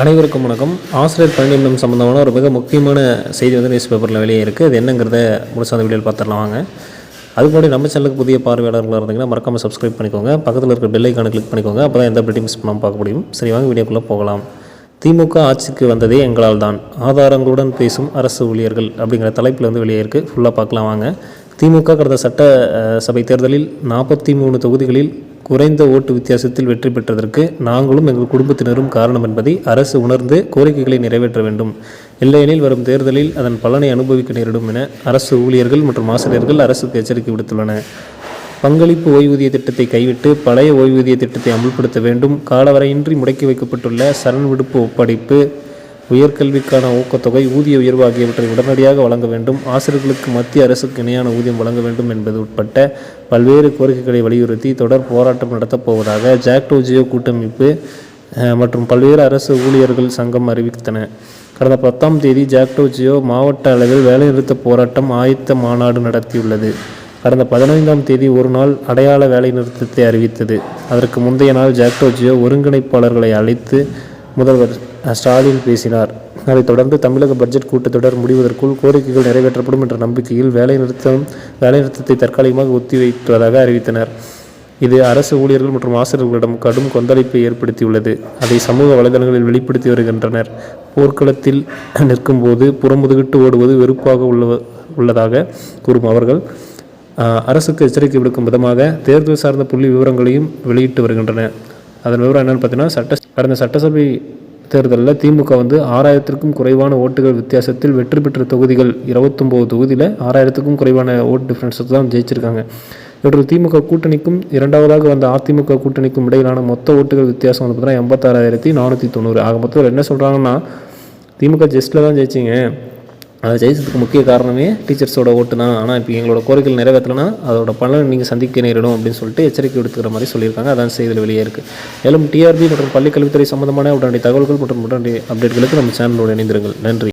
அனைவருக்கும் வணக்கம். ஆசிரியர் பணியிடம் சம்மந்தமான ஒரு மிக முக்கியமான செய்தி வந்து நியூஸ் பேப்பரில் வெளியே இருக்குது அது என்னங்கிறத முடிச்சு அந்த வீடியோவில் பார்த்துடலாம் வாங்க. அது முன்னாடி நம்ம சேனலுக்கு புதிய பார்வையாளர்களாக இருந்தீங்கன்னா மறக்காமல் சப்ஸ்கிரைப் பண்ணிக்கோங்க. பக்கத்தில் இருக்கிற பெல் ஐக்கானை கிளிக் பண்ணிக்கோங்க. அப்போ தான் எந்த அப்டேட்டும் மிஸ் பண்ணாமல் பார்க்க முடியும். சரி வாங்க வீடியோக்குள்ளே போகலாம். திமுக ஆட்சிக்கு வந்ததே எங்களால் தான். ஆதாரங்களுடன் பேசும் அரசு ஊழியர்கள் அப்படிங்கிற தலைப்பில் வந்து வெளியே இருக்குது ஃபுல்லாக பார்க்கலாம் வாங்க. திமுக கடந்த சட்ட சபை தேர்தலில் நாற்பத்தி மூணு தொகுதிகளில் குறைந்த ஓட்டு வித்தியாசத்தில் வெற்றி பெற்றதற்கு நாங்களும் எங்கள் குடும்பத்தினரும் காரணம் என்பதை அரசு உணர்ந்து கோரிக்கைகளை நிறைவேற்ற வேண்டும். இல்லையெனில் வரும் தேர்தலில் அதன் பலனை அனுபவிக்க நேரிடும் என அரசு ஊழியர்கள் மற்றும் ஆசிரியர்கள் அரசுக்கு எச்சரிக்கை விடுத்துள்ளன பங்களிப்பு ஓய்வூதிய திட்டத்தை கைவிட்டு பழைய ஓய்வூதிய திட்டத்தை அமுல்படுத்த வேண்டும். காலவரையின்றி முடக்கி வைக்கப்பட்டுள்ள சரண் விடுப்பு ஒப்படைப்பு உயர்கல்விக்கான ஊக்கத்தொகை ஊதிய உயர்வு ஆகியவற்றை உடனடியாக வழங்க வேண்டும். ஆசிரியர்களுக்கு மத்திய அரசுக்கு இணையான ஊதியம் வழங்க வேண்டும் என்பது உட்பட்ட பல்வேறு கோரிக்கைகளை வலியுறுத்தி தொடர் போராட்டம் நடத்தப்போவதாக ஜாக்டோஜியோ ஜாக்டோ ஜியோ கூட்டமைப்பு மற்றும் பல்வேறு அரசு ஊழியர்கள் சங்கம் அறிவித்தன. கடந்த பத்தாம் தேதி ஜாக்டோ ஜியோ மாவட்ட அளவில் வேலைநிறுத்த போராட்டம் ஆயத்த மாநாடு நடத்தியுள்ளது. கடந்த பதினைந்தாம் தேதி ஒரு நாள் அடையாள வேலைநிறுத்தத்தை அறிவித்தது. அதற்கு முந்தைய நாள் ஜாக்டோ ஜியோ ஒருங்கிணைப்பாளர்களை அழைத்து முதல்வர் ஸ்டாலின் பேசினார். அதைத் தொடர்ந்து தமிழக பட்ஜெட் கூட்டத்தொடர் முடிவதற்குள் கோரிக்கைகள் நிறைவேற்றப்படும் என்ற நம்பிக்கையில் வேலைநிறுத்தம் வேலைநிறுத்தத்தை தற்காலிகமாக ஒத்திவைத்துவதாக அறிவித்தனர். இது அரசு ஊழியர்கள் மற்றும் ஆசிரியர்களிடம் கடும் கொந்தளிப்பை ஏற்படுத்தியுள்ளது. அதை சமூக வலைதளங்களில் வெளிப்படுத்தி வருகின்றனர். போர்க்களத்தில் நிற்கும்போது புறமுதுகிட்டு ஓடுவது வெறுப்பாக உள்ள உள்ளதாக கூறும் அவர்கள் அரசுக்கு எச்சரிக்கை விடுக்கும் விதமாக தேர்தல் சார்ந்த புள்ளி விவரங்களையும் வெளியிட்டு வருகின்றன. அதன் விவரம் என்னென்னு பார்த்தீங்கன்னா சட்ட கடந்த சட்டசபை தேர்தலில் திமுக வந்து ஆறாயிரத்திற்கும் குறைவான ஓட்டுகள் வித்தியாசத்தில் வெற்றி பெற்ற தொகுதிகள் இருபத்தொம்போது தொகுதியில் ஆறாயிரத்துக்கும் குறைவான ஓட் டிஃப்ரென்ஸஸ் தான் ஜெயிச்சிருக்காங்க. இவற்றில் திமுக கூட்டணிக்கும் இரண்டாவதாக வந்த அதிமுக கூட்டணிக்கும் இடையிலான மொத்த ஓட்டுகள் வித்தியாசம் வந்து பார்த்தீங்கன்னா எண்பத்தாறாயிரத்தி நானூற்றி தொண்ணூறு. ஆக மொத்தத்தில் என்ன சொல்கிறாங்கன்னா திமுக ஜெஸ்ட்டில் தான் ஜெயிச்சிங்க. அது ஜெயிச்சதுக்கு முக்கிய காரணமே டீச்சர்ஸோட ஓட்டு தான். ஆனால் இப்போ எங்களோட கோரிக்கைகள் நிறைவேற்றலைன்னா அதோட பலன் நீங்கள் சந்திக்க நேரிடும் அப்படின்னு சொல்லிட்டு எச்சரிக்கை விடுத்துக்கிற மாதிரி சொல்லியிருக்காங்க. அதான் செய்தியில் வெளியே இருக்குது மேலும் டிஆர்பி மற்றும் பள்ளிக்கல்வித்துறை சம்பந்தமான உடனடி தகவல்கள் மற்றும் உடனடி அப்டேட்களுக்கு நம்ம சேனலோடு இணைந்திருங்கள். நன்றி.